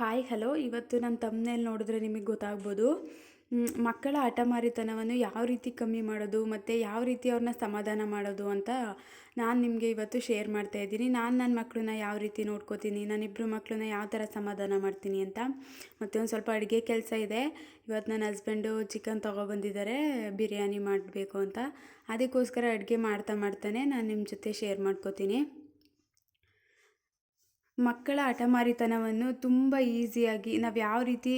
Hi hello ಇವತ್ತು ನನ್ನ ತಮ್ಮನೇಲಿ ನೋಡಿದ್ರೆ ನಿಮಗೆ ಗೊತ್ತಾಗ್ಬೋದು. ಮಕ್ಕಳ ಹಠಮಾರಿತನವನ್ನು ಯಾವ ರೀತಿ ಕಮ್ಮಿ ಮಾಡೋದು ಮತ್ತು ಯಾವ ರೀತಿ ಅವ್ರನ್ನ ಸಮಾಧಾನ ಮಾಡೋದು ಅಂತ ನಾನು ನಿಮಗೆ ಇವತ್ತು ಶೇರ್ ಮಾಡ್ತಾ ಇದ್ದೀನಿ. ನಾನು ನನ್ನ ಮಕ್ಕಳನ್ನ ಯಾವ ರೀತಿ ನೋಡ್ಕೋತೀನಿ ನಾನಿಬ್ಬರು ಮಕ್ಕಳನ್ನ ಯಾವ ಥರ ಸಮಾಧಾನ ಮಾಡ್ತೀನಿ ಅಂತ ಮತ್ತು ಒಂದು ಸ್ವಲ್ಪ ಅಡುಗೆ ಕೆಲಸ ಇದೆ. ಇವತ್ತು ನನ್ನ ಹಸ್ಬೆಂಡು ಚಿಕನ್ ತೊಗೊಬಂದಿದ್ದಾರೆ ಬಿರಿಯಾನಿ ಮಾಡಬೇಕು ಅಂತ. ಅದಕ್ಕೋಸ್ಕರ ಅಡುಗೆ ಮಾಡ್ತಾ ಮಾಡ್ತಾನೆ ನಾನು ನಿಮ್ಮ ಜೊತೆ ಶೇರ್ ಮಾಡ್ಕೋತೀನಿ. ಮಕ್ಕಳ ಹಠಮಾರಿತನವನ್ನು ತುಂಬ ಈಸಿಯಾಗಿ ನಾವು ಯಾವ ರೀತಿ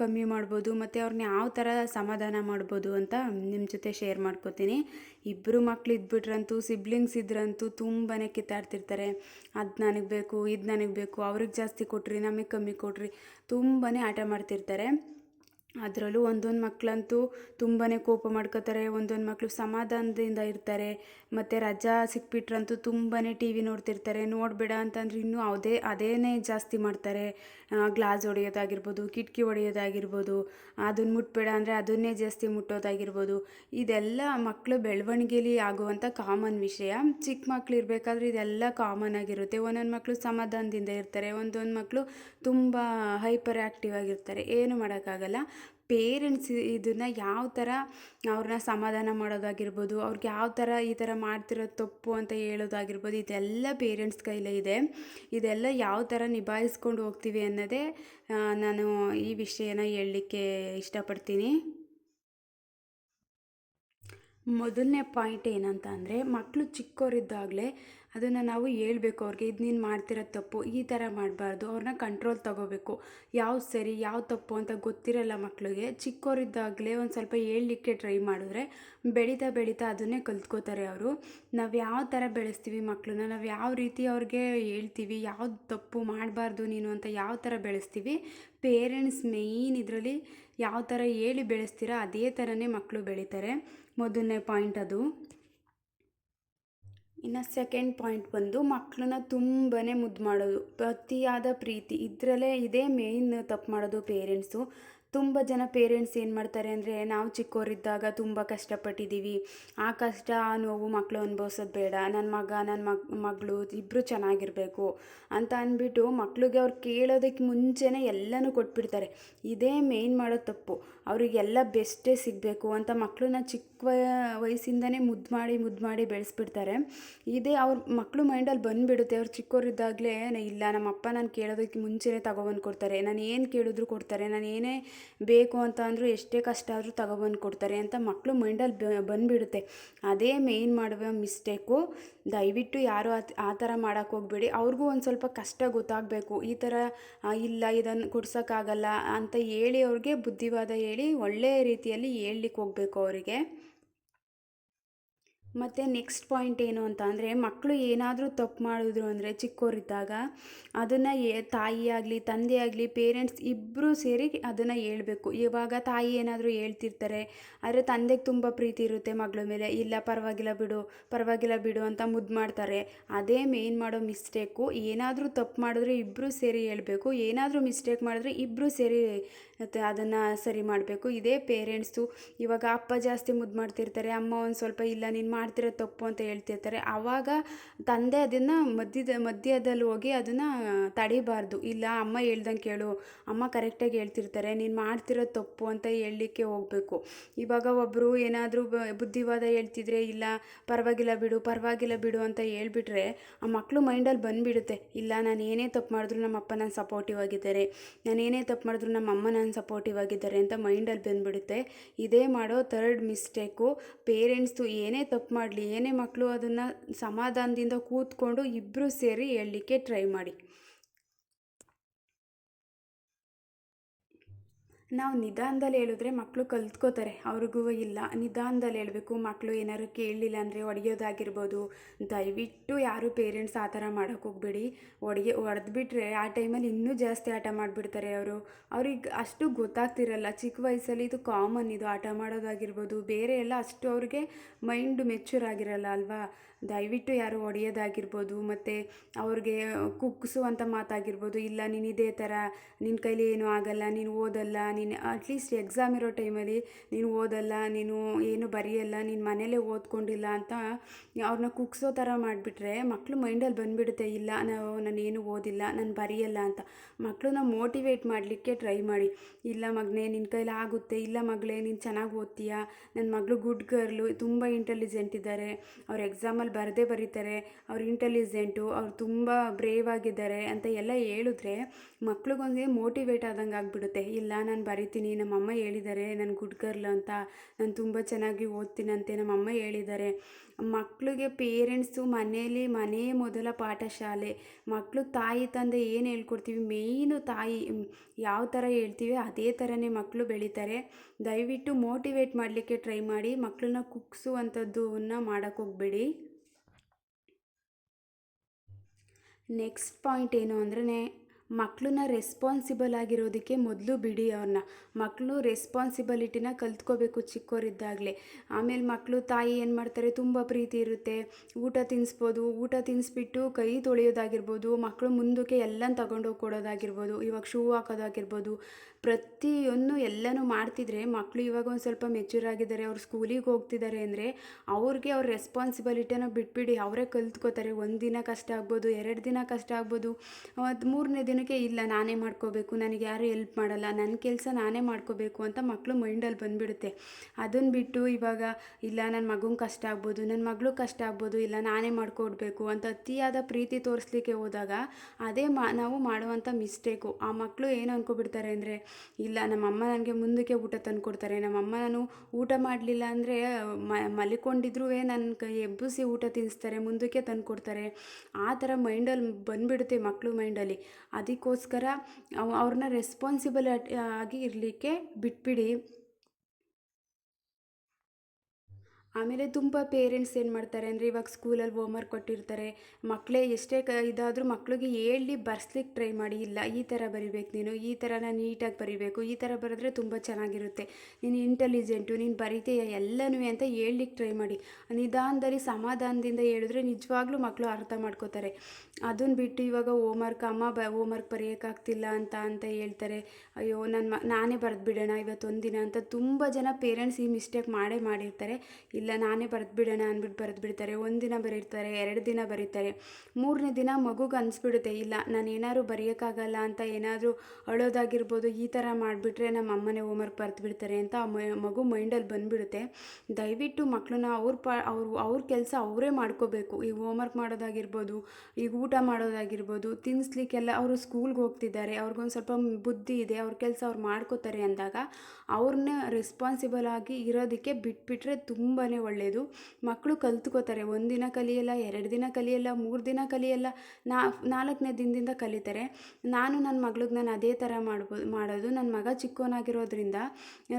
ಕಮ್ಮಿ ಮಾಡ್ಬೋದು ಮತ್ತು ಅವ್ರನ್ನ ಯಾವ ಥರ ಸಮಾಧಾನ ಮಾಡ್ಬೋದು ಅಂತ ನಿಮ್ಮ ಜೊತೆ ಶೇರ್ ಮಾಡ್ಕೋತೀನಿ. ಇಬ್ಬರು ಮಕ್ಳು ಇದ್ಬಿಟ್ರಂತೂ ಸಿಬ್ಲಿಂಗ್ಸ್ ಇದ್ರಂತೂ ತುಂಬಾ ಕಿತ್ತಾಡ್ತಿರ್ತಾರೆ. ಅದು ನನಗೆ ಬೇಕು, ಇದು ನನಗೆ ಬೇಕು, ಅವ್ರಿಗೆ ಜಾಸ್ತಿ ಕೊಟ್ರಿ, ನಮಗೆ ಕಮ್ಮಿ ಕೊಟ್ರಿ ತುಂಬಾ ಹಠ ಮಾಡ್ತಿರ್ತಾರೆ. ಅದರಲ್ಲೂ ಒಂದೊಂದು ಮಕ್ಕಳಂತೂ ತುಂಬಾ ಕೋಪ ಮಾಡ್ಕೋತಾರೆ, ಒಂದೊಂದು ಮಕ್ಕಳು ಸಮಾಧಾನದಿಂದ ಇರ್ತಾರೆ, ಮತ್ತು ರಜಾ ಸಿಕ್ಬಿಟ್ರಂತೂ ತುಂಬಾ ಟಿ ವಿ ನೋಡ್ತಿರ್ತಾರೆ, ನೋಡಬೇಡ ಅಂತಂದ್ರೆ ಇನ್ನೂ ಅದೇ ಅದೇನೇ ಜಾಸ್ತಿ ಮಾಡ್ತಾರೆ. ಗ್ಲಾಸ್ ಹೊಡೆಯೋದಾಗಿರ್ಬೋದು, ಕಿಟಕಿ ಹೊಡೆಯೋದಾಗಿರ್ಬೋದು ಅದನ್ನ ಮುಟ್ಬೇಡ ಅಂದರೆ ಅದನ್ನೇ ಜಾಸ್ತಿ ಮುಟ್ಟೋದಾಗಿರ್ಬೋದು. ಇದೆಲ್ಲ ಮಕ್ಕಳು ಬೆಳವಣಿಗೆಯಲ್ಲಿ ಆಗುವಂಥ ಕಾಮನ್ ವಿಷಯ. ಚಿಕ್ಕ ಮಕ್ಕಳು ಇರಬೇಕಾದ್ರೆ ಇದೆಲ್ಲ ಕಾಮನ್ ಆಗಿರುತ್ತೆ. ಒಂದೊಂದು ಮಕ್ಕಳು ಸಮಾಧಾನದಿಂದ ಇರ್ತಾರೆ, ಒಂದೊಂದು ಮಕ್ಕಳು ತುಂಬ ಹೈಪರ್ ಆ್ಯಕ್ಟಿವ್ ಆಗಿರ್ತಾರೆ. ಏನು ಮಾಡೋಕ್ಕಾಗಲ್ಲ. ಪೇರೆಂಟ್ಸ್ ಇದನ್ನು ಯಾವ ಥರ ಅವ್ರನ್ನ ಸಮಾಧಾನ ಮಾಡೋದಾಗಿರ್ಬೋದು, ಅವ್ರಿಗೆ ಯಾವ ಥರ ಈ ಥರ ಮಾಡ್ತಿರೋದು ತಪ್ಪು ಅಂತ ಹೇಳೋದಾಗಿರ್ಬೋದು, ಇದೆಲ್ಲ ಪೇರೆಂಟ್ಸ್ ಕೈಲೇ ಇದೆ. ಇದೆಲ್ಲ ಯಾವ ಥರ ನಿಭಾಯಿಸ್ಕೊಂಡು ಹೋಗ್ತೀವಿ ಅನ್ನೋದೇ ನಾನು ಈ ವಿಷಯನ ಹೇಳಲಿಕ್ಕೆ ಇಷ್ಟಪಡ್ತೀನಿ. ಮೊದಲನೇ ಪಾಯಿಂಟ್ ಏನಂತ ಅಂದರೆ ಮಕ್ಕಳು ಚಿಕ್ಕವರಿದ್ದಾಗಲೇ ಅದನ್ನು ನಾವು ಹೇಳ್ಬೇಕು. ಅವ್ರಿಗೆ ಇದು ನೀನು ಮಾಡ್ತಿರೋ ತಪ್ಪು, ಈ ಥರ ಮಾಡಬಾರ್ದು ಅವ್ರನ್ನ ಕಂಟ್ರೋಲ್ ತಗೋಬೇಕು. ಯಾವ್ದು ಸರಿ, ಯಾವ ತಪ್ಪು ಅಂತ ಗೊತ್ತಿರಲ್ಲ ಮಕ್ಕಳಿಗೆ ಚಿಕ್ಕವರಿದ್ದಾಗಲೇ ಒಂದು ಸ್ವಲ್ಪ ಹೇಳಲಿಕ್ಕೆ ಟ್ರೈ ಮಾಡಿದ್ರೆ ಬೆಳೀತಾ ಬೆಳೀತಾ ಅದನ್ನೇ ಕಲ್ತ್ಕೋತಾರೆ ಅವರು. ನಾವು ಯಾವ ಥರ ಬೆಳೆಸ್ತೀವಿ ಮಕ್ಕಳನ್ನ ನಾವು ಯಾವ ರೀತಿ ಅವ್ರಿಗೆ ಹೇಳ್ತೀವಿ ಯಾವ್ದು ತಪ್ಪು ಮಾಡಬಾರ್ದು ನೀನು ಅಂತ ಯಾವ ಥರ ಬೆಳೆಸ್ತೀವಿ ಪೇರೆಂಟ್ಸ್ ಮೇಯ್ನ್ ಇದರಲ್ಲಿ ಯಾವ ಥರ ಹೇಳಿ ಬೆಳೆಸ್ತೀರಾ ಅದೇ ಥರನೇ ಮಕ್ಕಳು ಬೆಳೀತಾರೆ. ಮೊದಲನೇ ಪಾಯಿಂಟ್ ಅದು. ಇನ್ನು ಸೆಕೆಂಡ್ ಪಾಯಿಂಟ್ ಬಂದು ಮಕ್ಕಳನ್ನ ತುಂಬಾ ಮುದ್ದು ಮಾಡೋದು. ಪ್ರತಿಯಾದ ಪ್ರೀತಿ. ಇದರಲ್ಲೇ ಇದೇ ಮೇಯ್ನ್ ತಪ್ಪು ಮಾಡೋದು ಪೇರೆಂಟ್ಸು ತುಂಬ ಜನ ಪೇರೆಂಟ್ಸ್ ಏನು ಮಾಡ್ತಾರೆ ಅಂದರೆ, ನಾವು ಚಿಕ್ಕವರಿದ್ದಾಗ ತುಂಬ ಕಷ್ಟಪಟ್ಟಿದ್ದೀವಿ ಆ ಕಷ್ಟ, ಆ ನೋವು ಮಕ್ಕಳು ಅನುಭವಿಸೋದು ಬೇಡ. ನನ್ನ ಮಗ ನನ್ನ ಮಗ್, ಮಗಳು ಇಬ್ಬರು ಚೆನ್ನಾಗಿರಬೇಕು ಅಂತ ಅಂದ್ಬಿಟ್ಟು ಮಕ್ಳಿಗೆ ಅವ್ರು ಕೇಳೋದಕ್ಕೆ ಮುಂಚೆನೇ ಎಲ್ಲನೂ ಕೊಟ್ಬಿಡ್ತಾರೆ. ಇದೇ ಮೇಯ್ನ್ ಮಾಡೋ ತಪ್ಪು. ಅವರಿಗೆಲ್ಲ ಬೆಸ್ಟೇ ಸಿಗಬೇಕು ಅಂತ ಮಕ್ಕಳನ್ನ ಚಿಕ್ಕ ವಯ ವಯಸ್ಸಿಂದನೇ ಮುದ್ದು ಮಾಡಿ ಮುದ್ದು ಮಾಡಿ ಬೆಳೆಸ್ಬಿಡ್ತಾರೆ. ಇದೇ ಅವ್ರ ಮಕ್ಕಳು ಮೈಂಡಲ್ಲಿ ಬಂದುಬಿಡುತ್ತೆ. ಅವ್ರು ಚಿಕ್ಕವರಿದ್ದಾಗಲೇ ಇಲ್ಲ ನಮ್ಮ ಅಪ್ಪ ನಾನು ಕೇಳೋದಕ್ಕೆ ಮುಂಚೆನೇ ತಗೊಬಂದು ಕೊಡ್ತಾರೆ. ನಾನು ಏನು ಕೇಳಿದ್ರು ಕೊಡ್ತಾರೆ. ನಾನು ಏನೇ ಬೇಕು ಅಂತ ಅಂದರೂ ಎಷ್ಟೇ ಕಷ್ಟ ಆದರೂ ತಗೊಬಂದು ಕೊಡ್ತಾರೆ ಅಂತ ಮಕ್ಕಳು ಮೈಂಡಲ್ಲಿ ಬಂದುಬಿಡುತ್ತೆ. ಅದೇ ಮೇಯ್ನ್ ಮಾಡುವ ಮಿಸ್ಟೇಕು ದಯವಿಟ್ಟು ಯಾರು ಆ ಥರ ಮಾಡೋಕ್ಕೆ ಹೋಗಬೇಡಿ. ಅವ್ರಿಗೂ ಒಂದು ಸ್ವಲ್ಪ ಕಷ್ಟ ಗೊತ್ತಾಗಬೇಕು. ಈ ಥರ ಇಲ್ಲ, ಇದನ್ನು ಕೊಡ್ಸೋಕ್ಕಾಗಲ್ಲ ಅಂತ ಹೇಳಿ ಅವ್ರಿಗೆ ಬುದ್ಧಿವಾದ ಹೇಳಿ ಒಳ್ಳೆಯ ರೀತಿಯಲ್ಲಿ ಹೇಳಲಿಕ್ಕೆ ಹೋಗಬೇಕು ಅವರಿಗೆ. ಮತ್ತು ನೆಕ್ಸ್ಟ್ ಪಾಯಿಂಟ್ ಏನು ಅಂತ ಅಂದರೆ ಮಕ್ಕಳು ಏನಾದರೂ ತಪ್ಪು ಮಾಡಿದ್ರು ಅಂದರೆ ಚಿಕ್ಕವರಿದ್ದಾಗ ಅದನ್ನು ಏ ತಾಯಿ ಆಗಲಿ, ತಂದೆ ಆಗಲಿ ಪೇರೆಂಟ್ಸ್ ಇಬ್ಬರೂ ಸೇರಿ ಅದನ್ನು ಹೇಳ್ಬೇಕು. ಇವಾಗ ತಾಯಿ ಏನಾದರೂ ಹೇಳ್ತಿರ್ತಾರೆ, ಆದರೆ ತಂದೆಗೆ ತುಂಬ ಪ್ರೀತಿ ಇರುತ್ತೆ ಮಗಳ ಮೇಲೆ. ಇಲ್ಲ, ಪರವಾಗಿಲ್ಲ ಬಿಡು ಪರವಾಗಿಲ್ಲ ಬಿಡು ಅಂತ ಮುದ್ದು ಮಾಡ್ತಾರೆ. ಅದೇ ಮೇನ್ ಮಾಡೋ ಮಿಸ್ಟೇಕು ಏನಾದರೂ ತಪ್ಪು ಮಾಡಿದ್ರೆ ಇಬ್ಬರೂ ಸೇರಿ ಹೇಳಬೇಕು. ಏನಾದರೂ ಮಿಸ್ಟೇಕ್ ಮಾಡಿದ್ರೆ ಇಬ್ಬರೂ ಸೇರಿ ಅದನ್ನು ಸರಿ ಮಾಡಬೇಕು. ಇದೇ ಪೇರೆಂಟ್ಸು ಇವಾಗ ಅಪ್ಪ ಜಾಸ್ತಿ ಮುದ್ದು ಮಾಡ್ತಿರ್ತಾರೆ, ಅಮ್ಮ ಒಂದು ಸ್ವಲ್ಪ ಇಲ್ಲ, ನೀನು ಮಾಡ್ತಿರೋ ತಪ್ಪು ಅಂತ ಹೇಳ್ತಿರ್ತಾರೆ. ಆವಾಗ ತಂದೆ ಅದನ್ನು ಮಧ್ಯದ ಮಧ್ಯದಲ್ಲಿ ಹೋಗಿ ಅದನ್ನು ತಡಿಬಾರ್ದು. ಇಲ್ಲ, ಅಮ್ಮ ಹೇಳ್ದಂಗೆ ಕೇಳು, ಅಮ್ಮ ಕರೆಕ್ಟಾಗಿ ಹೇಳ್ತಿರ್ತಾರೆ, ನೀನು ಮಾಡ್ತಿರೋ ತಪ್ಪು ಅಂತ ಹೇಳಲಿಕ್ಕೆ ಹೋಗಬೇಕು. ಇವಾಗ ಒಬ್ಬರು ಏನಾದರೂ ಬುದ್ಧಿವಾದ ಹೇಳ್ತಿದ್ರೆ, ಇಲ್ಲ, ಪರವಾಗಿಲ್ಲ ಬಿಡು ಪರವಾಗಿಲ್ಲ ಬಿಡು ಅಂತ ಹೇಳ್ಬಿಟ್ರೆ ಆ ಮಕ್ಕಳು ಮೈಂಡಲ್ಲಿ ಬಂದುಬಿಡುತ್ತೆ. ಇಲ್ಲ, ನಾನು ಏನೇ ತಪ್ಪು ಮಾಡಿದ್ರು ನಮ್ಮ ಅಪ್ಪ ನಾನು ಸಪೋರ್ಟಿವ್ ಆಗಿದ್ದಾರೆ, ನಾನು ಏನೇ ತಪ್ಪು ಮಾಡಿದ್ರು ನಮ್ಮ ಅಮ್ಮ ನಾನು ಸಪೋರ್ಟಿವ್ ಆಗಿದ್ದಾರೆ ಅಂತ ಮೈಂಡಲ್ಲಿ ಬಂದುಬಿಡುತ್ತೆ. ಇದೇ ಮಾಡೋ ಥರ್ಡ್ ಮಿಸ್ಟೇಕು ಪೇರೆಂಟ್ಸು ಏನೇ ತಪ್ಪು ಮಾಡಲಿ ಏನೇ ಮಕ್ಕಳು ಅದನ್ನು ಸಮಾಧಾನದಿಂದ ಕೂತ್ಕೊಂಡು ಇಬ್ಬರೂ ಸೇರಿ ಹೇಳಲಿಕ್ಕೆ ಟ್ರೈ ಮಾಡಿ. ನಾವು ನಿಧಾನದಲ್ಲಿ ಹೇಳಿದ್ರೆ ಮಕ್ಕಳು ಕಲ್ತ್ಕೋತಾರೆ, ಅವ್ರಿಗೂ ಇಲ್ಲ. ನಿಧಾನದಲ್ಲಿ ಹೇಳಬೇಕು ಮಕ್ಕಳು ಏನಾದ್ರು ಕೇಳಲಿಲ್ಲ ಅಂದರೆ ಹೊಡೆಯೋದಾಗಿರ್ಬೋದು ದಯವಿಟ್ಟು ಯಾರು ಪೇರೆಂಟ್ಸ್ ಆ ಥರ ಮಾಡೋಕೆ ಹೋಗಬೇಡಿ. ಹೊಡೆಯ ಹೊಡೆದ್ಬಿಟ್ರೆ ಆ ಟೈಮಲ್ಲಿ ಇನ್ನೂ ಜಾಸ್ತಿ ಆಟ ಮಾಡಿಬಿಡ್ತಾರೆ ಅವರು. ಅವ್ರಿಗೆ ಅಷ್ಟು ಗೊತ್ತಾಗ್ತಿರಲ್ಲ, ಚಿಕ್ಕ ವಯಸ್ಸಲ್ಲಿ ಇದು ಕಾಮನ್ ಇದು ಆಟ ಮಾಡೋದಾಗಿರ್ಬೋದು. ಬೇರೆ ಎಲ್ಲ ಅಷ್ಟು ಅವ್ರಿಗೆ ಮೈಂಡ್ ಮೆಚ್ಯೂರ್ ಆಗಿರಲ್ಲ ಅಲ್ವಾ? ದಯವಿಟ್ಟು ಯಾರು ಹೊಡೆಯೋದಾಗಿರ್ಬೋದು ಮತ್ತು ಅವ್ರಿಗೆ ಕುಗ್ಗಿಸುವಂಥ ಮಾತಾಗಿರ್ಬೋದು, ಇಲ್ಲ ನೀನು ಇದೇ ಥರ ನಿನ್ನ ಕೈಲಿ ಏನೂ ಆಗಲ್ಲ, ನೀನು ಓದಲ್ಲ, ನೀನು ಅಟ್ಲೀಸ್ಟ್ ಎಕ್ಸಾಮ್ ಇರೋ ಟೈಮಲ್ಲಿ ನೀನು ಓದಲ್ಲ, ನೀನು ಏನು ಬರೆಯಲ್ಲ, ನೀನು ಮನೇಲೇ ಓದ್ಕೊಂಡಿಲ್ಲ ಅಂತ ಅವ್ರನ್ನ ಕುಗ್ಸೋ ಥರ ಮಾಡಿಬಿಟ್ರೆ ಮಕ್ಕಳು ಮೈಂಡಲ್ಲಿ ಬಂದುಬಿಡುತ್ತೆ, ಇಲ್ಲ ನಾವು ನಾನೇನು ಓದಿಲ್ಲ, ನಾನು ಬರೆಯಲ್ಲ ಅಂತ. ಮಕ್ಕಳನ್ನ ಮೋಟಿವೇಟ್ ಮಾಡಲಿಕ್ಕೆ ಟ್ರೈ ಮಾಡಿ. ಇಲ್ಲ ಮಗನೇ ನಿನ್ನ ಕೈಲಿ ಆಗುತ್ತೆ, ಇಲ್ಲ ಮಗಳೇ ನೀನು ಚೆನ್ನಾಗಿ ಓದ್ತೀಯಾ? ನನ್ನ ಮಗಳು ಗುಡ್ ಗರ್ಲು ತುಂಬ ಇಂಟೆಲಿಜೆಂಟ್ ಇದ್ದಾರೆ. ಅವ್ರು ಎಕ್ಸಾಮಲ್ಲಿ ಬರದೇ ಬರೀತಾರೆ, ಅವ್ರು ಇಂಟೆಲಿಜೆಂಟು ಅವ್ರು ತುಂಬ ಬ್ರೇವ್ ಆಗಿದ್ದಾರೆ ಅಂತ ಎಲ್ಲ ಹೇಳಿದ್ರೆ ಮಕ್ಳಿಗೊಂದೇ ಮೋಟಿವೇಟ್ ಆದಂಗೆ ಆಗಿಬಿಡುತ್ತೆ. ಇಲ್ಲ, ನಾನು ಬರಿತೀನಿ, ನಮ್ಮಮ್ಮ ಹೇಳಿದ್ದಾರೆ, ನಾನು ಗುಡ್ ಗರ್ಲ್ ಅಂತ, ನಾನು ತುಂಬ ಚೆನ್ನಾಗಿ ಓದ್ತೀನಂತೆ ನಮ್ಮಮ್ಮ ಹೇಳಿದ್ದಾರೆ. ಮಕ್ಕಳಿಗೆ ಪೇರೆಂಟ್ಸು ಮನೆಯಲ್ಲಿ ಮನೆಯೇ ಮೊದಲ ಪಾಠಶಾಲೆ ಮಕ್ಕಳು ತಾಯಿ ತಂದೆ ಏನು ಹೇಳ್ಕೊಡ್ತೀವಿ ಮೇಯ್ನು ತಾಯಿ ಯಾವ ಥರ ಹೇಳ್ತೀವಿ ಅದೇ ಥರನೇ ಮಕ್ಕಳು ಬೆಳೀತಾರೆ. ದಯವಿಟ್ಟು ಮೋಟಿವೇಟ್ ಮಾಡಲಿಕ್ಕೆ ಟ್ರೈ ಮಾಡಿ ಮಕ್ಕಳನ್ನ ಕುಗ್ಸುವಂಥದ್ದನ್ನ ಮಾಡೋಕ್ಕೆ ಹೋಗಬೇಡಿ. ನೆಕ್ಸ್ಟ್ ಪಾಯಿಂಟ್ ಏನು ಅಂದ್ರೆ ಮಕ್ಕಳನ್ನ ರೆಸ್ಪಾನ್ಸಿಬಲ್ ಆಗಿರೋದಕ್ಕೆ ಮೊದಲು ಬಿಡಿ ಅವ್ರನ್ನ ಮಕ್ಕಳು ರೆಸ್ಪಾನ್ಸಿಬಲಿಟಿನ ಕಲ್ತ್ಕೋಬೇಕು ಚಿಕ್ಕೋರಿದ್ದಾಗಲೇ. ಆಮೇಲೆ ಮಕ್ಕಳು ತಾಯಿ ಏನು ಮಾಡ್ತಾರೆ, ತುಂಬ ಪ್ರೀತಿ ಇರುತ್ತೆ. ಊಟ ತಿನ್ನಿಸ್ಬೋದು ಊಟ ತಿನ್ನಿಸ್ಬಿಟ್ಟು ಕೈ ತೊಳೆಯೋದಾಗಿರ್ಬೋದು ಮಕ್ಕಳು ಮುಂದಕ್ಕೆ ಎಲ್ಲನೂ ತಗೊಂಡೋಗಿ ಕೊಡೋದಾಗಿರ್ಬೋದು ಇವಾಗ ಶೂ ಹಾಕೋದಾಗಿರ್ಬೋದು. ಪ್ರತಿಯೊಂದು ಎಲ್ಲನೂ ಮಾಡ್ತಿದ್ರೆ ಮಕ್ಕಳು ಇವಾಗ ಒಂದು ಸ್ವಲ್ಪ ಮೆಚ್ಯೂರ್ ಆಗಿದ್ದಾರೆ, ಅವ್ರು ಸ್ಕೂಲಿಗೆ ಹೋಗ್ತಿದ್ದಾರೆ ಅಂದರೆ ಅವ್ರಿಗೆ ಅವ್ರ ರೆಸ್ಪಾನ್ಸಿಬಿಲಿಟಿನ ಬಿಟ್ಬಿಡಿ. ಅವರೇ ಕಲ್ತ್ಕೋತಾರೆ. ಒಂದು ದಿನ ಕಷ್ಟ ಆಗ್ಬೋದು, ಎರಡು ದಿನ ಕಷ್ಟ ಆಗ್ಬೋದು. ಮೂರನೇ ಮೂರನೇ ದಿನಕ್ಕೆ ಇಲ್ಲ, ನಾನೇ ಮಾಡ್ಕೋಬೇಕು, ನನಗೆ ಯಾರು ಎಲ್ಪ್ ಮಾಡಲ್ಲ ನನ್ನ ಕೆಲಸ ನಾನೇ ಮಾಡ್ಕೋಬೇಕು ಅಂತ ಮಕ್ಕಳು ಮೈಂಡಲ್ಲಿ ಬಂದುಬಿಡುತ್ತೆ. ಅದನ್ನು ಬಿಟ್ಟು ಇವಾಗ, ಇಲ್ಲ ನನ್ನ ಮಗುಂಗೆ ಕಷ್ಟ ಆಗ್ಬೋದು ನನ್ನ ಮಗಳು ಕಷ್ಟ ಆಗ್ಬೋದು, ಇಲ್ಲ, ನಾನೇ ಮಾಡ್ಕೊಡ್ಬೇಕು ಅಂತ ಅತಿಯಾದ ಪ್ರೀತಿ ತೋರಿಸ್ಲಿಕ್ಕೆ ಹೋದಾಗ ಅದೇ ಮಾ, ನಾವು ಮಾಡುವಂಥ ಮಿಸ್ಟೇಕು ಆ ಮಕ್ಕಳು ಏನು ಅಂದ್ಕೊಬಿಡ್ತಾರೆ ಅಂದರೆ, ಇಲ್ಲ, ನಮ್ಮಮ್ಮ ನನಗೆ ಮುಂದಕ್ಕೆ ಊಟ ತಂದು ಕೊಡ್ತಾರೆ ನಮ್ಮಮ್ಮ ನಾನು ಊಟ ಮಾಡಲಿಲ್ಲ ಅಂದರೆ ಮಲಿಕೊಂಡಿದ್ರೂ ನನ್ನ ಕೈ, ಎಬ್ಬಿಸಿ ಊಟ ತಿನ್ನಿಸ್ತಾರೆ ಮುಂದಕ್ಕೆ ತಂದು ಕೊಡ್ತಾರೆ ಆ ಥರ ಮೈಂಡಲ್ಲಿ ಬಂದುಬಿಡುತ್ತೆ ಮಕ್ಕಳು ಮೈಂಡಲ್ಲಿ ಅದಕ್ಕೋಸ್ಕರ ಅವ್ರನ್ನ ರೆಸ್ಪಾನ್ಸಿಬಲ್ ಆಗಿ ಇರಲಿಕ್ಕೆ ಬಿಟ್ಬಿಡಿ. ಆಮೇಲೆ ತುಂಬ ಪೇರೆಂಟ್ಸ್ ಏನು ಮಾಡ್ತಾರೆ ಅಂದರೆ ಇವಾಗ ಸ್ಕೂಲಲ್ಲಿ ಹೋಮ್ವರ್ಕ್ ಕೊಟ್ಟಿರ್ತಾರೆ. ಮಕ್ಕಳೇ ಎಷ್ಟೇ ಕ ಇದಾದರೂ ಮಕ್ಕಳಿಗೆ ಹೇಳಿ ಬರ್ಸ್ಲಿಕ್ಕೆ ಟ್ರೈ ಮಾಡಿ, ಇಲ್ಲ ಈ ಥರ ಬರಿಬೇಕು ನೀನು, ಈ ಥರನ ನೀಟಾಗಿ ಬರಿಬೇಕು, ಈ ಥರ ಬರೆದ್ರೆ ತುಂಬ ಚೆನ್ನಾಗಿರುತ್ತೆ. ನೀನು ಇಂಟೆಲಿಜೆಂಟು ನೀನು ಬರಿತೀಯ ಎಲ್ಲನೂ ಅಂತ ಹೇಳಲಿಕ್ಕೆ ಟ್ರೈ ಮಾಡಿ. ನಿಧಾನದಲ್ಲಿ ಸಮಾಧಾನದಿಂದ ಹೇಳಿದ್ರೆ ನಿಜವಾಗ್ಲೂ ಮಕ್ಕಳು ಅರ್ಥ ಮಾಡ್ಕೋತಾರೆ. ಅದನ್ನು ಬಿಟ್ಟು ಇವಾಗ ಹೋಮ್ವರ್ಕ್ ಅಮ್ಮ ಬ ಹೋಮ್ವರ್ಕ್ ಬರೆಯೋಕ್ಕಾಗ್ತಿಲ್ಲ ಅಂತ ಅಂತ ಹೇಳ್ತಾರೆ. ಅಯ್ಯೋ ನನ್ನ ನಾನೇ ಬರೆದು ಬಿಡೋಣ ಇವತ್ತೊಂದು ದಿನ ಅಂತ ತುಂಬ ಜನ ಪೇರೆಂಟ್ಸ್ ಈ ಮಿಸ್ಟೇಕ್ ಮಾಡೇ ಮಾಡಿರ್ತಾರೆ. ಇಲ್ಲ, ನಾನೇ ಬರೆದು ಬಿಡೋಣ ಅಂದ್ಬಿಟ್ಟು ಬರೆದು ಬಿಡ್ತಾರೆ ಒಂದು ದಿನ ಬರೀತಾರೆ ಎರಡು ದಿನ ಬರೀತಾರೆ ಮೂರನೇ ದಿನ ಮಗುಗೆ ಅನಿಸ್ಬಿಡುತ್ತೆ, ಇಲ್ಲ, ನಾನು ಏನಾದ್ರು ಬರೆಯೋಕ್ಕಾಗಲ್ಲ ಅಂತ ಏನಾದರೂ ಅಳೋದಾಗಿರ್ಬೋದು, ಈ ಥರ ಮಾಡಿಬಿಟ್ರೆ ನಮ್ಮ ಅಮ್ಮನೇ ಹೋಮ್ವರ್ಕ್ ಬರೆದು ಬಿಡ್ತಾರೆ ಅಂತ ಮಗು ಮೈಂಡಲ್ಲಿ ಬಂದುಬಿಡುತ್ತೆ. ದಯವಿಟ್ಟು ಮಕ್ಕಳನ್ನ ಅವ್ರ ಪ, ಅವ್ರು, ಅವ್ರ ಕೆಲಸ ಅವರೇ ಮಾಡ್ಕೋಬೇಕು. ಈಗ ಹೋಮ್ವರ್ಕ್ ಮಾಡೋದಾಗಿರ್ಬೋದು ಈಗ ಊಟ ಮಾಡೋದಾಗಿರ್ಬೋದು ತಿನ್ನಿಸ್ಲಿಕ್ಕೆಲ್ಲ ಅವರು ಸ್ಕೂಲ್ಗೆ ಹೋಗ್ತಿದ್ದಾರೆ, ಅವ್ರಿಗೊಂದು ಸ್ವಲ್ಪ ಬುದ್ಧಿ ಇದೆ, ಅವ್ರ ಕೆಲಸ ಅವ್ರು ಮಾಡ್ಕೋತಾರೆ ಅಂದಾಗ ಅವ್ರನ್ನ ರೆಸ್ಪಾನ್ಸಿಬಲ್ ಆಗಿ ಇರೋದಕ್ಕೆ ಬಿಟ್ಬಿಟ್ರೆ ತುಂಬಾ ಒಳ್ಳೆಯದು ಮಕ್ಕಳು ಕಲ್ತ್ಕೋತಾರೆ. ಒಂದಿನ ಕಲಿಯಲ್ಲ, ಎರಡು ದಿನ ಕಲಿಯಲ್ಲ, ಮೂರು ದಿನ ಕಲಿಯಲ್ಲ ನಾಲ್ಕನೇ ದಿನದಿಂದ ಕಲಿತಾರೆ. ನಾನು ನನ್ನ ಮಗ್ಳಿಗೆ ನಾನು ಅದೇ ಥರ ಮಾಡ್ಬೋದು ಮಾಡೋದು. ನನ್ನ ಮಗ ಚಿಕ್ಕವನಾಗಿರೋದ್ರಿಂದ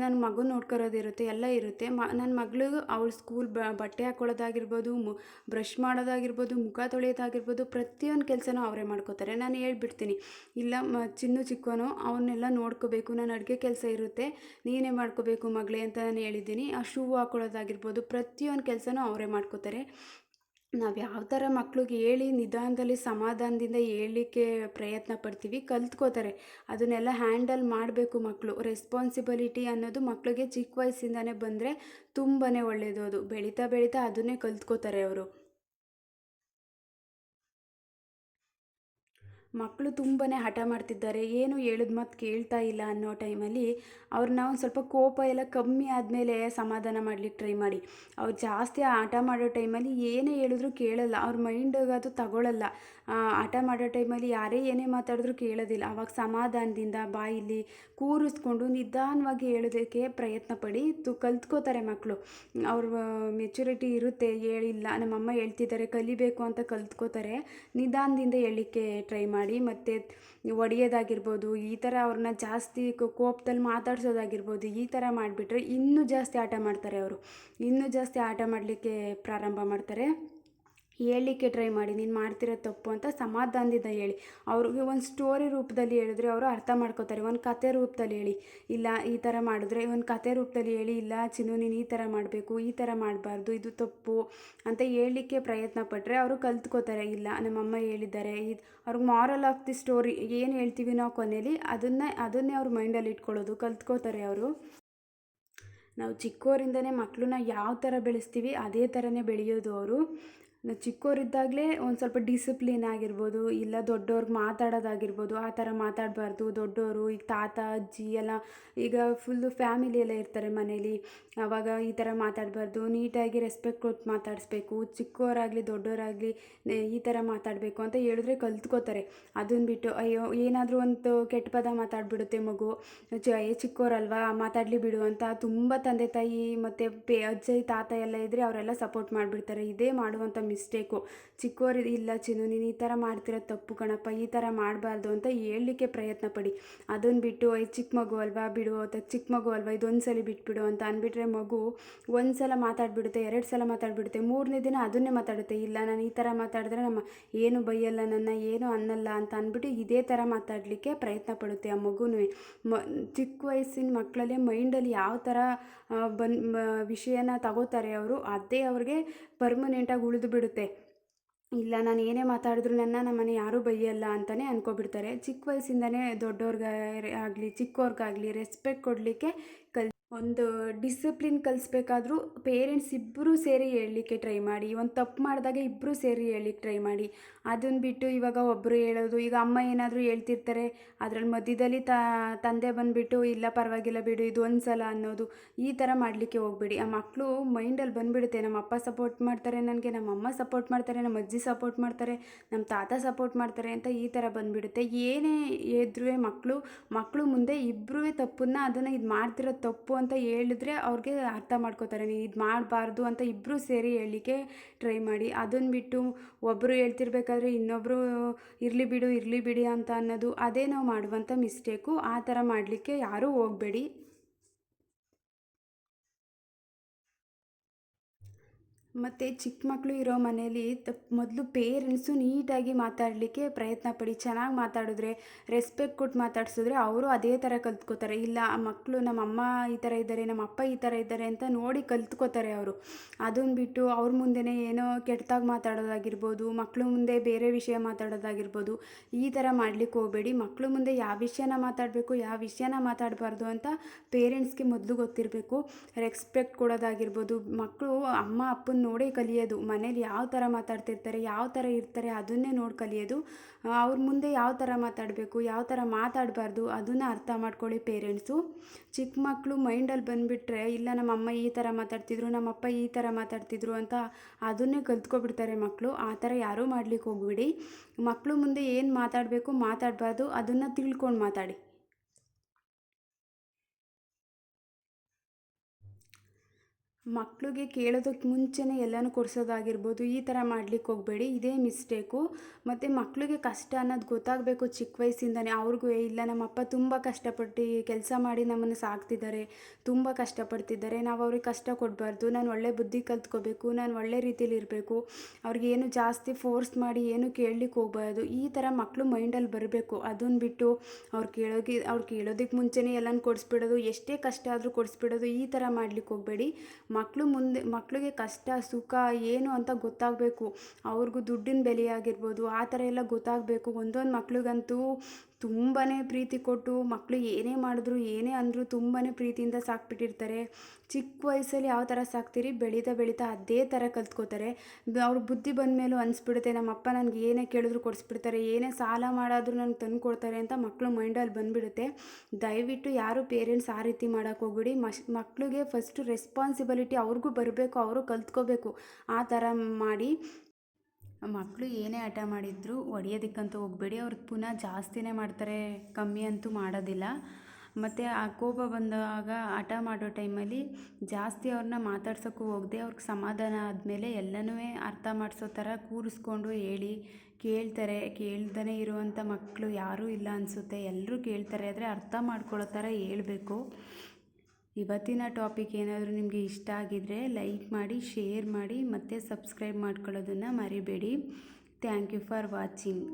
ನನ್ನ ಮಗು ನೋಡ್ಕೊರೋದಿರುತ್ತೆ ಎಲ್ಲ ಇರುತ್ತೆ. ಮ ನನ್ನ ಮಗಳು ಅವಳು ಸ್ಕೂಲ್ ಬ, ಬಟ್ಟೆ ಹಾಕ್ಕೊಳ್ಳೋದಾಗಿರ್ಬೋದು ಮು, ಬ್ರಷ್ ಮಾಡೋದಾಗಿರ್ಬೋದು, ಮುಖ ತೊಳೆಯೋದಾಗಿರ್ಬೋದು, ಪ್ರತಿಯೊಂದು ಕೆಲಸನೂ ಅವರೇ ಮಾಡ್ಕೋತಾರೆ. ನಾನು ಹೇಳ್ಬಿಡ್ತೀನಿ. ಇಲ್ಲ ಮ, ಚಿನ್ನು ಚಿಕ್ಕವನು ಅವನ್ನೆಲ್ಲ ನೋಡ್ಕೋಬೇಕು. ನಾನು ಅಡುಗೆ ಕೆಲಸ ಇರುತ್ತೆ. ನೀನೇ ಮಾಡ್ಕೋಬೇಕು ಮಗಳೇ ಅಂತ ನಾನು ಹೇಳಿದ್ದೀನಿ. ಆ ಶೂ ಹಾಕ್ಕೊಳ್ಳೋದಾಗಿರ್ಬೋದು ಪ್ರತಿಯೊಂದು ಕೆಲಸನೂ ಅವರೇ ಮಾಡ್ಕೋತಾರೆ. ನಾವು ಯಾವ ಥರ ಮಕ್ಳಿಗೆ ಹೇಳಿ ನಿಧಾನದಲ್ಲಿ ಸಮಾಧಾನದಿಂದ ಹೇಳಲಿಕ್ಕೆ ಪ್ರಯತ್ನ ಪಡ್ತೀವಿ, ಕಲ್ತ್ಕೋತಾರೆ. ಅದನ್ನೆಲ್ಲ ಹ್ಯಾಂಡಲ್ ಮಾಡಬೇಕು ಮಕ್ಕಳು ರೆಸ್ಪಾನ್ಸಿಬಿಲಿಟಿ ಅನ್ನೋದು ಮಕ್ಕಳಿಗೆ ಚಿಕ್ಕ ವಯಸ್ಸಿಂದನೇ ಬಂದರೆ ತುಂಬಾ ಒಳ್ಳೆಯದು ಅದು. ಬೆಳೀತಾ ಬೆಳೀತಾ ಅದನ್ನೇ ಕಲ್ತ್ಕೋತಾರೆ ಅವರು. ಮಕ್ಕಳು ತುಂಬಾ ಹಠ ಮಾಡ್ತಿದ್ದಾರೆ, ಏನು ಹೇಳಿದ ಮಾತು ಕೇಳ್ತಾ ಇಲ್ಲ ಅನ್ನೋ ಟೈಮಲ್ಲಿ ಅವ್ರನ್ನ ಒಂದು ಸ್ವಲ್ಪ ಕೋಪ ಎಲ್ಲ ಕಮ್ಮಿ ಆದಮೇಲೆ ಸಮಾಧಾನ ಮಾಡಲಿಕ್ಕೆ ಟ್ರೈ ಮಾಡಿ. ಅವ್ರು ಜಾಸ್ತಿ ಆಟ ಮಾಡೋ ಟೈಮಲ್ಲಿ ಏನೇ ಹೇಳಿದ್ರು ಕೇಳಲ್ಲ, ಅವ್ರ ಮೈಂಡಿಗೆ ಅದು ತಗೊಳ್ಳಲ್ಲ ಆಟ ಮಾಡೋ ಟೈಮಲ್ಲಿ ಯಾರೇ ಏನೇ ಮಾತಾಡಿದ್ರು ಕೇಳೋದಿಲ್ಲ. ಆವಾಗ ಸಮಾಧಾನದಿಂದ ಬಾಯಲ್ಲಿ ಕೂರಿಸ್ಕೊಂಡು ನಿಧಾನವಾಗಿ ಹೇಳೋದಕ್ಕೆ ಪ್ರಯತ್ನ ಪಡಿ. ತು, ಕಲ್ತ್ಕೋತಾರೆ ಮಕ್ಕಳು ಅವ್ರ ಮೆಚುರಿಟಿ ಇರುತ್ತೆ, ಹೇಳಿಲ್ಲ, ನಮ್ಮಮ್ಮ ಹೇಳ್ತಿದ್ದಾರೆ, ಕಲಿಬೇಕು ಅಂತ ಕಲ್ತ್ಕೋತಾರೆ. ನಿಧಾನದಿಂದ ಹೇಳಲಿಕ್ಕೆ ಟ್ರೈ ಮಾಡಿ. ಮತ್ತು ಒಡೆಯೋದಾಗಿರ್ಬೋದು, ಈ ಥರ ಅವ್ರನ್ನ ಜಾಸ್ತಿ ಕೋಪದಲ್ಲಿ ಮಾತಾಡ್ಸೋದಾಗಿರ್ಬೋದು, ಈ ಥರ ಮಾಡಿಬಿಟ್ರೆ ಇನ್ನೂ ಜಾಸ್ತಿ ಆಟ ಮಾಡ್ತಾರೆ ಅವರು. ಇನ್ನೂ ಜಾಸ್ತಿ ಆಟ ಮಾಡಲಿಕ್ಕೆ ಪ್ರಾರಂಭ ಮಾಡ್ತಾರೆ. ಹೇಳಲಿಕ್ಕೆ ಟ್ರೈ ಮಾಡಿ, ನೀನು ಮಾಡ್ತಿರೋ ತಪ್ಪು ಅಂತ ಸಮಾಧಾನದಿಂದ ಹೇಳಿ. ಅವ್ರಿಗೆ ಒಂದು ಸ್ಟೋರಿ ರೂಪದಲ್ಲಿ ಹೇಳಿದ್ರೆ ಅವರು ಅರ್ಥ ಮಾಡ್ಕೋತಾರೆ. ಒಂದು ಕತೆ ರೂಪದಲ್ಲಿ ಹೇಳಿ, ಇಲ್ಲ ಈ ಥರ ಮಾಡಿದ್ರೆ, ಒಂದು ಕತೆ ರೂಪದಲ್ಲಿ ಹೇಳಿ, ಇಲ್ಲ ಚಿನ್ನು ನೀನು ಈ ಥರ ಮಾಡಬೇಕು, ಈ ಥರ ಮಾಡಬಾರ್ದು, ಇದು ತಪ್ಪು ಅಂತ ಹೇಳಲಿಕ್ಕೆ ಪ್ರಯತ್ನ ಪಟ್ಟರೆ ಅವರು ಕಲ್ತ್ಕೋತಾರೆ. ಇಲ್ಲ, ನಮ್ಮಮ್ಮ ಹೇಳಿದ್ದಾರೆ, ಇದು ಅವ್ರಿಗೆ ಮಾರಲ್ ಆಫ್ ದಿ ಸ್ಟೋರಿ ಏನು ಹೇಳ್ತೀವಿ ನಾವು ಕೊನೆಯಲ್ಲಿ ಅದನ್ನೇ ಅದನ್ನೇ ಅವ್ರ ಮೈಂಡಲ್ಲಿ ಇಟ್ಕೊಳ್ಳೋದು, ಕಲ್ತ್ಕೋತಾರೆ ಅವರು. ನಾವು ಚಿಕ್ಕವರಿಂದನೇ ಮಕ್ಕಳನ್ನ ಯಾವ ಥರ ಬೆಳೆಸ್ತೀವಿ, ಅದೇ ಥರನೇ ಬೆಳೆಯೋದು ಅವರು. ನಾವು ಚಿಕ್ಕವರಿದ್ದಾಗಲೇ ಒಂದು ಸ್ವಲ್ಪ ಡಿಸಿಪ್ಲಿನ್ ಆಗಿರ್ಬೋದು, ಇಲ್ಲ ದೊಡ್ಡವ್ರಿಗೆ ಮಾತಾಡೋದಾಗಿರ್ಬೋದು, ಆ ಥರ ಮಾತಾಡಬಾರ್ದು. ದೊಡ್ಡವರು ಈಗ ತಾತ, ಅಜ್ಜಿ ಎಲ್ಲ ಈಗ ಫುಲ್ಲು ಫ್ಯಾಮಿಲಿ ಎಲ್ಲ ಇರ್ತಾರೆ ಮನೇಲಿ. ಆವಾಗ ಈ ಥರ ಮಾತಾಡಬಾರ್ದು. ನೀಟಾಗಿ ರೆಸ್ಪೆಕ್ಟ್ ಕೊಟ್ಟು ಮಾತಾಡಿಸ್ಬೇಕು. ಚಿಕ್ಕವರಾಗಲಿ ದೊಡ್ಡವರಾಗಲಿ ಈ ಥರ ಮಾತಾಡಬೇಕು ಅಂತ ಹೇಳಿದ್ರೆ ಕಲ್ತ್ಕೋತಾರೆ. ಅದನ್ನು ಬಿಟ್ಟು, ಅಯ್ಯೋ, ಏನಾದರೂ ಒಂದು ಕೆಟ್ಟ ಪದ ಮಾತಾಡಿಬಿಡುತ್ತೆ ಮಗು. ಚ ಚಿಕ್ಕವರಲ್ವಾ ಮಾತಾಡಲಿ ಬಿಡು ಅಂತ ತುಂಬ ತಂದೆ ತಾಯಿ ಮತ್ತು ಪೇ, ಅಜ್ಜಿ, ತಾತ ಎಲ್ಲ ಇದ್ದರೆ ಅವರೆಲ್ಲ ಸಪೋರ್ಟ್ ಮಾಡಿಬಿಡ್ತಾರೆ. ಇದೇ ಮಾಡುವಂಥ ಮಿಸ್ಟೇಕು ಚಿಕ್ಕವರು ಇಲ್ಲ ಚಿನ್ನು, ನೀನು ಈ ಥರ ಮಾಡ್ತಿರೋ ತಪ್ಪು ಕಣಪ್ಪ, ಈ ಥರ ಮಾಡಬಾರ್ದು ಅಂತ ಹೇಳಲಿಕ್ಕೆ ಪ್ರಯತ್ನ ಪಡಿ. ಅದನ್ನು ಬಿಟ್ಟು ಐ ಚಿಕ್ಕ ಮಗು ಅಲ್ವಾ, ಬಿಡು ಅಥವಾ ಚಿಕ್ಕ ಮಗು ಅಲ್ವಾ ಇದೊಂದು ಸಲ ಬಿಟ್ಬಿಡು ಅಂತ ಅಂದ್ಬಿಟ್ರೆ ಮಗು ಒಂದು ಸಲ ಮಾತಾಡ್ಬಿಡುತ್ತೆ, ಎರಡು ಸಲ ಮಾತಾಡ್ಬಿಡುತ್ತೆ, ಮೂರನೇ ದಿನ ಅದನ್ನೇ ಮಾತಾಡುತ್ತೆ, ಇಲ್ಲ, ನಾನು ಈ ಥರ ಮಾತಾಡಿದ್ರೆ ನಮ್ಮ ಏನು ಬೈಯಲ್ಲ, ನನ್ನ ಏನು ಅನ್ನಲ್ಲ ಅಂತ ಅಂದ್ಬಿಟ್ಟು ಇದೇ ಥರ ಮಾತಾಡಲಿಕ್ಕೆ ಪ್ರಯತ್ನ ಪಡುತ್ತೆ ಆ ಮಗುನೂ ಮ ಚಿಕ್ಕ ವಯಸ್ಸಿನ ಮಕ್ಕಳಲ್ಲೇ ಮೈಂಡಲ್ಲಿ ಯಾವ ಥರ ಬನ್ ವಿಷಯನ ತಗೋತಾರೆ ಅವರು, ಅದೇ ಅವ್ರಿಗೆ ಪರ್ಮನೆಂಟಾಗಿ ಉಳಿದು ಬಿಡುತ್ತೆ. ಇಲ್ಲ, ನಾನು ಏನೇ ಮಾತಾಡಿದ್ರು ನನ್ನ ನಮ್ಮನೆ ಯಾರೂ ಬೈಯಲ್ಲ ಅಂತಲೇ ಅಂದ್ಕೊಬಿಡ್ತಾರೆ ಚಿಕ್ಕ ವಯಸ್ಸಿಂದನೇ ದೊಡ್ಡವ್ರಿಗಾಗಲಿ ಚಿಕ್ಕವ್ರಿಗಾಗಲಿ ರೆಸ್ಪೆಕ್ಟ್ ಕೊಡಲಿಕ್ಕೆ ಕಲ್ ಒಂದು ಡಿಸಿಪ್ಲಿನ್ ಕಲಿಸ್ಬೇಕಾದ್ರೂ ಪೇರೆಂಟ್ಸ್ ಇಬ್ಬರೂ ಸೇರಿ ಹೇಳಲಿಕ್ಕೆ ಟ್ರೈ ಮಾಡಿ. ಒಂದು ತಪ್ಪು ಮಾಡಿದಾಗ ಇಬ್ಬರೂ ಸೇರಿ ಹೇಳಲಿಕ್ಕೆ ಟ್ರೈ ಮಾಡಿ. ಅದನ್ನು ಬಿಟ್ಟು ಇವಾಗ ಒಬ್ಬರು ಹೇಳೋದು, ಈಗ ಅಮ್ಮ ಏನಾದರೂ ಹೇಳ್ತಿರ್ತಾರೆ ಅದ್ರಲ್ಲಿ ಮಧ್ಯದಲ್ಲಿ ತಂದೆ ಬಂದುಬಿಟ್ಟು, ಇಲ್ಲ ಪರವಾಗಿಲ್ಲ ಬಿಡು, ಇದು ಒಂದು ಸಲ ಅನ್ನೋದು ಈ ಥರ ಮಾಡಲಿಕ್ಕೆ ಹೋಗ್ಬೇಡಿ. ಆ ಮಕ್ಕಳು ಮೈಂಡಲ್ಲಿ ಬಂದುಬಿಡುತ್ತೆ. ನಮ್ಮ ಅಪ್ಪ ಸಪೋರ್ಟ್ ಮಾಡ್ತಾರೆ ನನಗೆ ನಮ್ಮ ಅಮ್ಮ ಸಪೋರ್ಟ್ ಮಾಡ್ತಾರೆ ನಮ್ಮ ಅಜ್ಜಿ ಸಪೋರ್ಟ್ ಮಾಡ್ತಾರೆ ನಮ್ಮ ತಾತ ಸಪೋರ್ಟ್ ಮಾಡ್ತಾರೆ ಅಂತ ಈ ಥರ ಬಂದುಬಿಡುತ್ತೆ. ಏನೇ ಇದ್ರೂ ಮಕ್ಕಳು ಮಕ್ಕಳು ಮುಂದೆ ಇಬ್ಬರೂ ತಪ್ಪನ್ನ ಅದನ್ನು ಇದು ಮಾಡ್ತಿರೋ ತಪ್ಪು ಅಂತ ಹೇಳಿದ್ರೆ ಅವ್ರಿಗೆ ಅರ್ಥ ಮಾಡ್ಕೋತಾರೆ. ನೀನು ಇದು ಮಾಡಬಾರ್ದು ಅಂತ ಇಬ್ಬರೂ ಸೇರಿ ಹೇಳಲಿಕ್ಕೆ ಟ್ರೈ ಮಾಡಿ. ಅದನ್ನು ಬಿಟ್ಟು ಒಬ್ಬರು ಹೇಳ್ತಿರ್ಬೇಕಾದ್ರೆ ಇನ್ನೊಬ್ಬರು ಇರಲಿ ಬಿಡು, ಇರಲಿ ಬಿಡಿ ಅಂತ ಅನ್ನೋದು. ಅದೇ ನಾವು ಮಾಡುವಂಥ ಮಿಸ್ಟೇಕು ಆ ಥರ ಮಾಡಲಿಕ್ಕೆ ಯಾರೂ ಹೋಗಬೇಡಿ. ಮತ್ತು ಚಿಕ್ಕ ಮಕ್ಕಳು ಇರೋ ಮನೇಲಿ ತಪ್ ಮೊದಲು ಪೇರೆಂಟ್ಸು ನೀಟಾಗಿ ಮಾತಾಡಲಿಕ್ಕೆ ಪ್ರಯತ್ನ ಪಡಿ, ಚೆನ್ನಾಗಿ ಮಾತಾಡಿದ್ರೆ ರೆಸ್ಪೆಕ್ಟ್ ಕೊಟ್ಟು ಮಾತಾಡ್ಸಿದ್ರೆ ಅವರು ಅದೇ ಥರ ಕಲ್ತ್ಕೋತಾರೆ. ಇಲ್ಲ, ಆ ಮಕ್ಕಳು ನಮ್ಮಮ್ಮ ಈ ಥರ ಇದ್ದಾರೆ, ನಮ್ಮ ಅಪ್ಪ ಈ ಥರ ಇದ್ದಾರೆ ಅಂತ ನೋಡಿ ಕಲ್ತ್ಕೋತಾರೆ ಅವರು. ಅದನ್ನು ಬಿಟ್ಟು ಅವ್ರ ಮುಂದೆನೇ ಏನೋ ಕೆಟ್ಟದಾಗಿ ಮಾತಾಡೋದಾಗಿರ್ಬೋದು ಮಕ್ಕಳು ಮುಂದೆ ಬೇರೆ ವಿಷಯ ಮಾತಾಡೋದಾಗಿರ್ಬೋದು, ಈ ಥರ ಮಾಡ್ಲಿಕ್ಕೆ ಹೋಗಬೇಡಿ. ಮಕ್ಕಳು ಮುಂದೆ ಯಾವ ವಿಷಯನ ಮಾತಾಡಬೇಕು, ಯಾವ ವಿಷಯನ ಮಾತಾಡಬಾರ್ದು ಅಂತ ಪೇರೆಂಟ್ಸ್ಗೆ ಮೊದಲು ಗೊತ್ತಿರಬೇಕು. ರೆಸ್ಪೆಕ್ಟ್ ಕೊಡೋದಾಗಿರ್ಬೋದು ಮಕ್ಕಳು ಅಮ್ಮ, ಅಪ್ಪನ ನೋಡೇ ಕಲಿಯೋದು. ಮನೇಲಿ ಯಾವ ಥರ ಮಾತಾಡ್ತಿರ್ತಾರೆ, ಯಾವ ಥರ ಇರ್ತಾರೆ ಅದನ್ನೇ ನೋಡಿ ಕಲಿಯೋದು. ಅವ್ರ ಮುಂದೆ ಯಾವ ಥರ ಮಾತಾಡಬೇಕು, ಯಾವ ಥರ ಮಾತಾಡಬಾರ್ದು ಅದನ್ನು ಅರ್ಥ ಮಾಡ್ಕೊಳ್ಳಿ ಪೇರೆಂಟ್ಸು. ಚಿಕ್ಕ ಮಕ್ಕಳು ಮೈಂಡಲ್ಲಿ ಬಂದುಬಿಟ್ರೆ, ಇಲ್ಲ ನಮ್ಮ ಅಮ್ಮ ಈ ಥರ ಮಾತಾಡ್ತಿದ್ರು ನಮ್ಮಪ್ಪ ಈ ಥರ ಮಾತಾಡ್ತಿದ್ರು ಅಂತ ಅದನ್ನೇ ಕಲ್ತ್ಕೊಬಿಡ್ತಾರೆ ಮಕ್ಕಳು. ಆ ಥರ ಯಾರೂ ಮಾಡ್ಲಿಕ್ಕೆ ಹೋಗ್ಬಿಡಿ. ಮಕ್ಕಳು ಮುಂದೆ ಏನು ಮಾತಾಡಬೇಕು ಮಾತಾಡಬಾರ್ದು ಅದನ್ನು ತಿಳ್ಕೊಂಡು ಮಾತಾಡಿ. ಮಕ್ಕಳಿಗೆ ಕೇಳೋದಕ್ಕೆ ಮುಂಚೆನೇ ಎಲ್ಲನೂ ಕೊಡಿಸೋದಾಗಿರ್ಬೋದು, ಈ ಥರ ಮಾಡ್ಲಿಕ್ಕೆ ಹೋಗಬೇಡಿ, ಇದೇ ಮಿಸ್ಟೇಕು. ಮತ್ತು ಮಕ್ಕಳಿಗೆ ಕಷ್ಟ ಅನ್ನೋದು ಗೊತ್ತಾಗಬೇಕು ಚಿಕ್ಕ ವಯಸ್ಸಿಂದನೇ. ಅವ್ರಿಗೂ ಇಲ್ಲ, ನಮ್ಮಪ್ಪ ತುಂಬ ಕಷ್ಟಪಟ್ಟು ಕೆಲಸ ಮಾಡಿ ನಮ್ಮನ್ನು ಸಾಕ್ತಿದ್ದಾರೆ, ತುಂಬ ಕಷ್ಟಪಡ್ತಿದ್ದಾರೆ. ನಾವು ಅವ್ರಿಗೆ ಕಷ್ಟ ಕೊಡಬಾರ್ದು, ನಾನು ಒಳ್ಳೆ ಬುದ್ಧಿ ಕಲ್ತ್ಕೋಬೇಕು, ನಾನು ಒಳ್ಳೆ ರೀತಿಯಲ್ಲಿ ಇರಬೇಕು. ಅವ್ರಿಗೆ ಏನು ಜಾಸ್ತಿ ಫೋರ್ಸ್ ಮಾಡಿ ಏನು ಕೇಳಲಿಕ್ಕೆ ಹೋಗ್ಬಾರ್ದು. ಈ ಥರ ಮಕ್ಕಳು ಮೈಂಡಲ್ಲಿ ಬರಬೇಕು. ಅದನ್ನು ಬಿಟ್ಟು ಅವ್ರು ಕೇಳೋಗಿ, ಅವ್ರು ಕೇಳೋದಕ್ಕೆ ಮುಂಚೆನೇ ಎಲ್ಲನೂ ಕೊಡಿಸ್ಬಿಡೋದು, ಎಷ್ಟೇ ಕಷ್ಟ ಆದರೂ ಕೊಡಿಸ್ಬಿಡೋದು, ಈ ಥರ ಮಾಡ್ಲಿಕ್ಕೆ ಹೋಗಬೇಡಿ. ಮಕ್ಕಳು ಮುಂದೆ ಮಕ್ಕಳಿಗೆ ಕಷ್ಟ, ಸುಖ, ಏನು ಅಂತ ಗೊತ್ತಾಗಬೇಕು. ಅವ್ರಿಗೂ ದುಡ್ಡಿನ ಬೆಲೆ ಆಗಿರ್ಬೋದು, ಆ ಥರ ಎಲ್ಲ ಗೊತ್ತಾಗಬೇಕು. ಒಂದೊಂದು ಮಕ್ಳಿಗಂತೂ ತುಂಬಾ ಪ್ರೀತಿ ಕೊಟ್ಟು ಮಕ್ಕಳು ಏನೇ ಮಾಡಿದ್ರು, ಏನೇ ಅಂದರೂ ತುಂಬಾ ಪ್ರೀತಿಯಿಂದ ಸಾಕ್ಬಿಟ್ಟಿರ್ತಾರೆ. ಚಿಕ್ಕ ವಯಸ್ಸಲ್ಲಿ ಯಾವ ಥರ ಸಾಕ್ತೀರಿ? ಬೆಳೀತಾ ಬೆಳೀತಾ ಅದೇ ಥರ ಕಲ್ತ್ಕೋತಾರೆ. ಅವ್ರ ಬುದ್ಧಿ ಬಂದ ಮೇಲೂ ಅನಿಸ್ಬಿಡುತ್ತೆ, ನಮ್ಮಪ್ಪ ನನಗೆ ಏನೇ ಕೇಳಿದ್ರು ಕೊಡಿಸ್ಬಿಡ್ತಾರೆ, ಏನೇ ಸಾಲ ಮಾಡಾದರೂ ನನಗೆ ತಂದು ಕೊಡ್ತಾರೆ ಅಂತ ಮಕ್ಕಳು ಮೈಂಡಲ್ಲಿ ಬಂದುಬಿಡುತ್ತೆ. ದಯವಿಟ್ಟು ಯಾರು ಪೇರೆಂಟ್ಸ್ ಆ ರೀತಿ ಮಾಡೋಕ್ಕೆ ಹೋಗ್ಬಿಡಿ. ಮಶ್ ಮಕ್ಕಳಿಗೆ ಫಸ್ಟು ರೆಸ್ಪಾನ್ಸಿಬಿಲಿಟಿ ಅವ್ರಿಗೂ ಬರಬೇಕು, ಅವರು ಕಲ್ತ್ಕೋಬೇಕು. ಆ ಥರ ಮಾಡಿ. ಮಕ್ಕಳು ಏನೇ ಹಠ ಮಾಡಿದರೂ ಹೊಡಿಯೋದಕ್ಕಂತೂ ಹೋಗಬೇಡಿ. ಅವ್ರು ಪುನಃ ಜಾಸ್ತಿನೇ ಮಾಡ್ತಾರೆ. ಕಮ್ಮಿ ಅಂತೂ ಮಾಡೋದಿಲ್ಲ. ಮತ್ತು ಆ ಕೋಪ ಬಂದಾಗ ಹಠ ಮಾಡೋ ಟೈಮಲ್ಲಿ ಜಾಸ್ತಿ ಅವ್ರನ್ನ ಮಾತಾಡ್ಸೋಕ್ಕೂ ಹೋಗದೆ, ಅವ್ರಿಗೆ ಸಮಾಧಾನ ಆದಮೇಲೆ ಎಲ್ಲನೂ ಅರ್ಥ ಮಾಡಿಸೋ ಥರ ಕೂರಿಸ್ಕೊಂಡು ಹೇಳಿ, ಕೇಳ್ತಾರೆ. ಕೇಳ್ದೇ ಇರುವಂಥ ಮಕ್ಕಳು ಯಾರೂ ಇಲ್ಲ ಅನಿಸುತ್ತೆ. ಎಲ್ಲರೂ ಕೇಳ್ತಾರೆ. ಆದರೆ ಅರ್ಥ ಮಾಡ್ಕೊಳ್ಳೋ ಥರ ಹೇಳ್ಬೇಕು. ಇವತ್ತಿನ ಟಾಪಿಕ್ ಏನಾದರೂ ನಿಮಗೆ ಇಷ್ಟ ಆಗಿದರೆ ಲೈಕ್ ಮಾಡಿ, ಶೇರ್ ಮಾಡಿ ಮತ್ತು ಸಬ್ಸ್ಕ್ರೈಬ್ ಮಾಡ್ಕೊಳ್ಳೋದನ್ನು ಮರಿಬೇಡಿ. Thank you for watching.